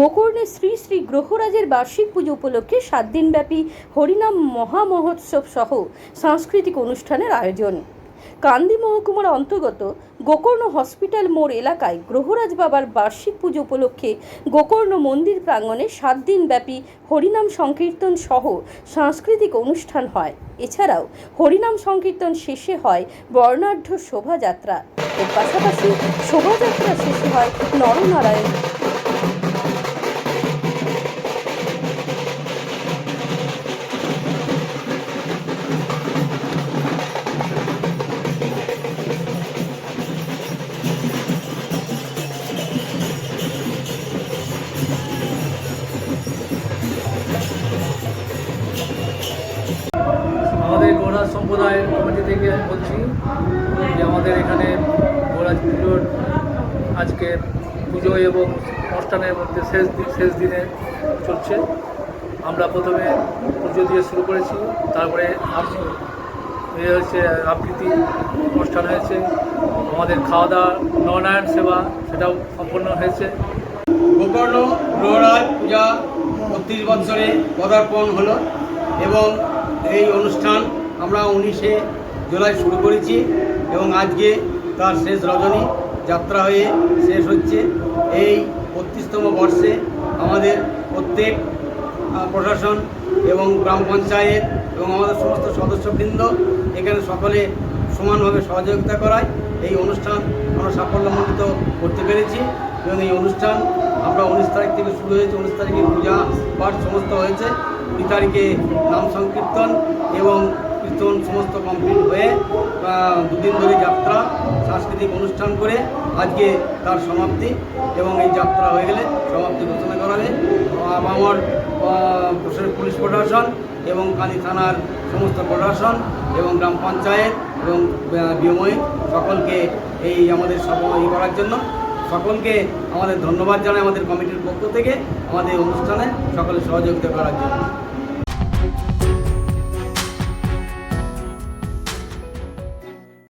গোকর্ণে শ্রী শ্রী গ্রহরাজের বার্ষিক পুজো উপলক্ষে সাত দিনব্যাপী হরিনাম মহামহোৎসব সহ সাংস্কৃতিক অনুষ্ঠানের আয়োজন। কান্দি মহকুমার অন্তর্গত গোকর্ণ হসপিটাল মোড় এলাকায় গ্রহরাজ বাবার বার্ষিক পুজো উপলক্ষে গোকর্ণ মন্দির প্রাঙ্গণে সাত দিনব্যাপী হরিনাম সংকীর্তন সহ সাংস্কৃতিক অনুষ্ঠান হয়। এছাড়াও হরিনাম সংকীর্তন শেষে হয় বর্ণাঢ্য শোভাযাত্রা। এর পাশাপাশি শোভাযাত্রা শেষে হয় নরনারায়ণ গৌরাজ সম্প্রদায়ের কমিটি থেকে বলছি যে আমাদের এখানে গৌরাজ পুজোর আজকে পুজো এবং অনুষ্ঠানের মধ্যে শেষ দিন শেষ দিনে চলছে। আমরা প্রথমে পুজো দিয়ে শুরু করেছি, তারপরে এ হচ্ছে আবৃত্তি অনুষ্ঠান হয়েছে। আমাদের খাওয়া দাওয়া নরনারায়ণ সেবা, সেটাও সম্পন্ন হয়েছে। গোকর্ণ গ্রহরাজ পূজা বত্রিশ বৎসরে পদার্পণ হলো এবং এই অনুষ্ঠান আমরা উনিশে জুলাই শুরু করেছি এবং আজকে তার শেষ রজনী যাত্রা হয়ে শেষ হচ্ছে। এই বত্রিশতম বর্ষে আমাদের প্রত্যেক প্রশাসন এবং গ্রাম পঞ্চায়েত এবং আমাদের সমস্ত সদস্যবৃন্দ এখানে সকলে সমানভাবে সহযোগিতা করায় এই অনুষ্ঠান আমরা সাফল্যমণ্ডিত করতে পেরেছি এবং এই অনুষ্ঠান আমরা উনিশ তারিখ থেকে শুরু হয়েছে, উনিশ তারিখে পূজা পাঠ সমস্ত হয়েছে। কুড়ি তারিখে নাম সংকীর্তন এবং কীর্তন সমস্ত কমপ্লিট হয়ে দুদিন ধরে যাত্রা, সাংস্কৃতিক অনুষ্ঠান করে আজকে তার সমাপ্তি এবং এই যাত্রা হয়ে গেলে সমাপ্তি ঘোষণা করা হবে। আমার পুলিশ প্রশাসন এবং কালী থানার সমস্ত প্রশাসন এবং গ্রাম পঞ্চায়েত এবং বিএমআই সকলকে এই আমাদের ই করার জন্য সকলকে আমাদের ধন্যবাদ জানাই আমাদের কমিটির পক্ষ থেকে আমাদের অনুষ্ঠানে সকলে সহযোগিতা করার জন্য।